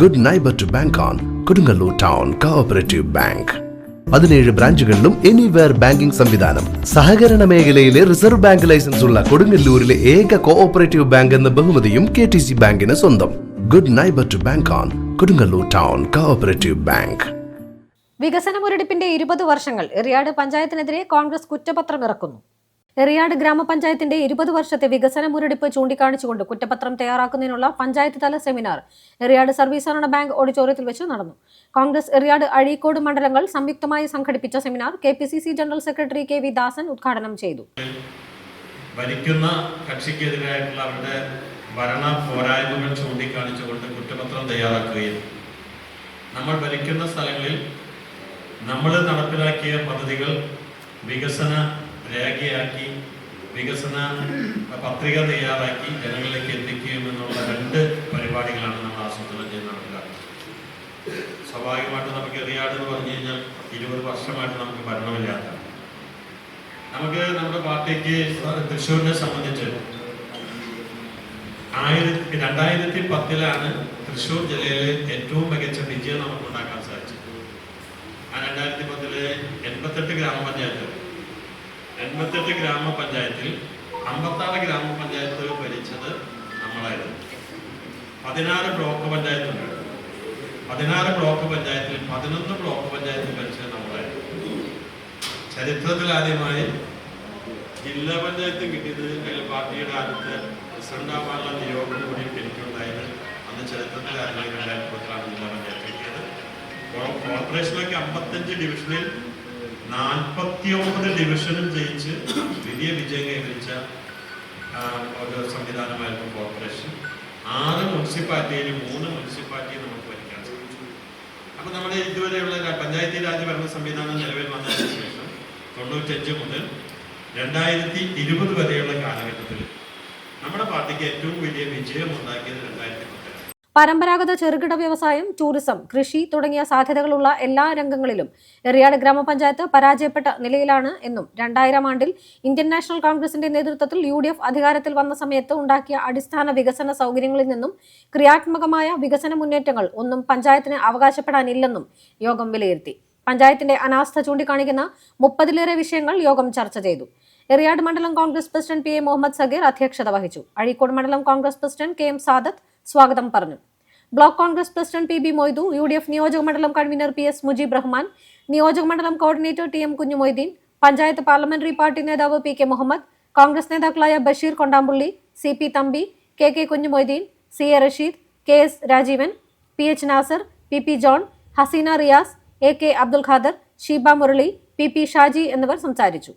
Good neighbour to bank on Kodungallur town cooperative bank പതിനേഴ് ബ്രാഞ്ചുകളിലും anywhere banking സംവിധാനം. സഹകരണ മേഖലയിലെ റിസർവ് ബാങ്ക് ലൈസൻസ് ഉള്ള കൊടുങ്ങല്ലൂരിലെ ഏക കോഓപ്പറേറ്റീവ് ബാങ്ക് എന്ന ബഹുമതിയും കെ ടി സി ബാങ്കിന് സ്വന്തം. Good neighbour to bank on Kodungallur town cooperative bank വികസന മുരടിപ്പിന്റെ ഇരുപത് വർഷങ്ങൾ എറിയാട് പഞ്ചായത്തിനെതിരെ കോൺഗ്രസ് കുറ്റപത്രം ഇറക്കുന്നു. എറിയാട് ഗ്രാമപഞ്ചായത്തിന്റെ ഇരുപത് വർഷത്തെ വികസന മുരടിപ്പ് ചൂണ്ടിക്കാണിച്ചുകൊണ്ട് കുറ്റപത്രം തയ്യാറാക്കുന്നതിനുള്ള പഞ്ചായത്ത് തല സെമിനാർ എറിയാട് സർവീസ് സഹകരണ ബാങ്ക് ഓഡിറ്റോറിയത്തിൽ വെച്ച് നടന്നു. കോൺഗ്രസ് എറിയാട് അഴീക്കോട് മണ്ഡലങ്ങൾ സംയുക്തമായി സംഘടിപ്പിച്ച seminar K general secretary K V Dasan ഉദ്ഘാടനം ചെയ്തു. ഭരിക്കുന്ന കക്ഷിക്കെതിരായിട്ടുള്ള അവരുടെ ഭരണ പോരായ്മകൾ ചൂണ്ടിക്കാണിച്ചുകൊണ്ട് കുറ്റപത്രം തയ്യാറാക്കുകയും നമ്മൾ ഭരിക്കുന്ന സ്ഥലങ്ങളിൽ നമ്മൾ നടപ്പിലാക്കിയ പദ്ധതികൾ വികസന രേഖയാക്കി വികസന പത്രിക തയ്യാറാക്കി ജനങ്ങളിലേക്ക് എത്തിക്കുകയും എന്നുള്ള രണ്ട് പരിപാടികളാണ് നമ്മൾ ആസൂത്രണം ചെയ്ത് നടപ്പിലാക്കുന്നത്. സ്വാഭാവികമായിട്ട് നമുക്ക് എറിയാട് എന്ന് പറഞ്ഞു കഴിഞ്ഞാൽ ഇരുപത് വർഷമായിട്ട് നമുക്ക് ഭരണമില്ലാത്ത. നമുക്ക് നമ്മുടെ പാർട്ടിക്ക് തൃശ്ശൂരിനെ സംബന്ധിച്ച് ആയിരത്തി രണ്ടായിരത്തി പത്തിലാണ് തൃശ്ശൂർ ജില്ലയിൽ ഏറ്റവും മികച്ച വിജയം നമുക്ക് ഉണ്ടാക്കാൻ സാധിച്ചത്. ആ രണ്ടായിരത്തി പത്തിൽ എൺപത്തെട്ട് ഗ്രാമപഞ്ചായത്ത് എൺപത്തെട്ട് ഗ്രാമപഞ്ചായത്തിൽ അമ്പത്താറ് ഗ്രാമപഞ്ചായത്തുകൾ ഭരിച്ചത് നമ്മളായിരുന്നു. പതിനാറ് ബ്ലോക്ക് പഞ്ചായത്തുണ്ട്. പതിനാറ് ബ്ലോക്ക് പഞ്ചായത്തിൽ പതിനൊന്ന് ബ്ലോക്ക് പഞ്ചായത്ത് ഭരിച്ചത് നമ്മളായിരുന്നു. ചരിത്രത്തിൽ ആദ്യമായി ജില്ലാ പഞ്ചായത്ത് കിട്ടിയത് അതിൽ പാർട്ടിയുടെ അടുത്ത് പ്രസിഡന്റ് ആവാനുള്ള നിയോഗം കൂടി എനിക്കുണ്ടായത് അന്ന് ചരിത്രത്തിൽ ആദ്യമായി രണ്ടായിരത്തി പത്തിലാണ് ജില്ലാ പഞ്ചായത്ത് കിട്ടിയത്. കോർപ്പറേഷനിലൊക്കെ അമ്പത്തഞ്ച് ഡിവിഷനിൽ നാൽപ്പത്തി ഒമ്പത് ഡിവിഷനും ജയിച്ച് വലിയ വിജയം കൈവരിച്ച ഒരു സംവിധാനമായിരുന്നു കോർപ്പറേഷൻ. ആറ് മുനിസിപ്പാലിറ്റിയിൽ മൂന്ന് മുനിസിപ്പാലിറ്റി നമുക്ക് ഭരിക്കാൻ സാധിച്ചു. അപ്പൊ നമ്മുടെ ഇതുവരെയുള്ള പഞ്ചായത്തി രാജ് ഭരണ സംവിധാനം നിലവിൽ വന്നതിന് ശേഷം തൊണ്ണൂറ്റഞ്ച് മുതൽ രണ്ടായിരത്തി ഇരുപത് വരെയുള്ള കാലഘട്ടത്തിൽ നമ്മുടെ പാർട്ടിക്ക് ഏറ്റവും വലിയ വിജയം ഉണ്ടാക്കിയത് രണ്ടായിരത്തി പരമ്പരാഗത ചെറുകിട വ്യവസായം ടൂറിസം കൃഷി തുടങ്ങിയ സാധ്യതകളുള്ള എല്ലാ രംഗങ്ങളിലും എറിയാട് ഗ്രാമപഞ്ചായത്ത് പരാജയപ്പെട്ട നിലയിലാണ് എന്നും രണ്ടായിരം ആണ്ടിൽ ഇന്ത്യൻ നാഷണൽ കോൺഗ്രസിന്റെ നേതൃത്വത്തിൽ യു ഡി എഫ് അധികാരത്തിൽ വന്ന സമയത്ത് ഉണ്ടാക്കിയ അടിസ്ഥാന വികസന സൗകര്യങ്ങളിൽ നിന്നും ക്രിയാത്മകമായ വികസന മുന്നേറ്റങ്ങൾ ഒന്നും പഞ്ചായത്തിന് അവകാശപ്പെടാനില്ലെന്നും യോഗം വിലയിരുത്തി. പഞ്ചായത്തിന്റെ അനാസ്ഥ ചൂണ്ടിക്കാണിക്കുന്ന മുപ്പതിലേറെ വിഷയങ്ങൾ യോഗം ചർച്ച ചെയ്തു. എറിയാട് മണ്ഡലം Congress president P A Muhammad Sageer അധ്യക്ഷത വഹിച്ചു. അഴീക്കോട് മണ്ഡലം Congress president K M Sadath സ്വാഗതം പറഞ്ഞു. Block Congress president P B Moidu U D F നിയോജക മണ്ഡലം convener P S Mujeeb Rahman നിയോജക മണ്ഡലം coordinator T M Kunjumoideen panchayat parliamentary party നേതാവ് പി കെ മുഹമ്മദ് കോൺഗ്രസ് നേതാക്കളായ Basheer Kondampully C P Thampi K K Kunjumoideen C A Rasheed K S Rajeevan P H Nasar P P John Haseena Riyas A K Abdul Khader Sheeba Murali P P Shaji എന്നിവർ സംസാരിച്ചു.